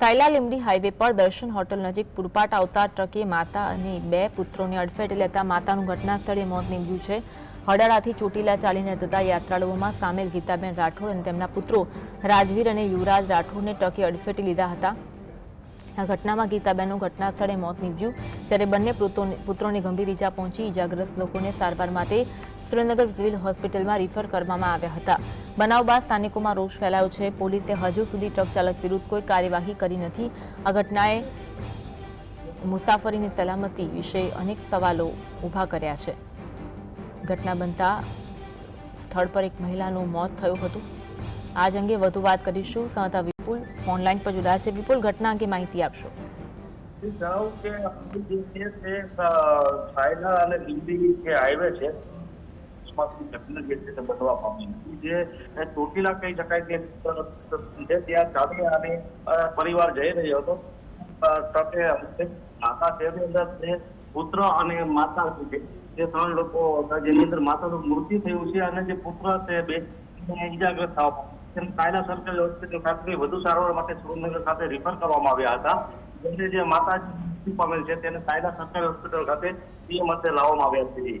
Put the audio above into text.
Sayla Limdi highway પર દર્શન hotel નજીક પુરપાટ આવતા ટ્રકે માતા અને બે પુત્રોને અડફેટે લેતા માતાનું ઘટના સ્થળે મોત નીપજ્યું છે. હડાળાથી ચોટીલા ચાલીને જતા યાત્રાળુઓમાં સામેલ ગીતાબેન રાઠોડ અને તેમના પુત્રો રાજવીર અને યુવરાજ રાઠોડને ટ્રકે અડફેટે લીધા હતા. આ ઘટનામાં ગીતાબેનનું ઘટના સ્થળે મોત નીપજ્યું, જ્યારે બંને પુત્રોને- પુત્રોને ગંભીર ઈજા પહોંચી, ઈજાગ્રસ્ત લોકોને સારવાર માટે સુરેન્દ્રનગર સિવિલ હોસ્પિટલમાં રિફર કરવામાં આવ્યા હતા. બનાવ બાદ સ્થાનિકોમાં રોષ ફેલાયો છે. પોલીસે હજુ સુધી ટ્રક ચાલક વિરુદ્ધ કોઈ કાર્યવાહી કરી નથી. આ ઘટનાએ મુસાફરીની સલામતી વિશે અનેક સવાલો ઊભા કર્યા છે. ઘટના બનતા સ્થળ પર એક મહિલાનું મોત થયું હતું. આજ અંગે વધુ વાત કરીશું. સંતા વિપુલ ઓનલાઈન પર જોડાયા છે. વિપુલ, ઘટના અંગે માહિતી આપશો? જણાવું કે જે છે હાઈવે છે એમાંથી ઘટના જે છે તે બનવા. જે ચોટીલા કહી શકાય કે છે ત્યાં ચાલી અને પરિવાર જઈ રહ્યો હતો. સાથે અમુક તેની અંદર તે પુત્ર અને માતા છે જે ત્રણ લોકો હતા, જેની અંદર માતાનું મૃત્યુ થયું છે અને જે પુત્ર છે બે ને ઈજાગ્રસ્ત થવા. તેમ કાયલા સરકારી હોસ્પિટલ ખાતે વધુ સારવાર માટે સુરેન્દ્રનગર ખાતે રિફર કરવામાં આવ્યા હતા. જેને જે માતા પામેલ છે તેને કાયલા સરકારી હોસ્પિટલ ખાતે પીએમ અંતે લાવવામાં આવ્યા છે.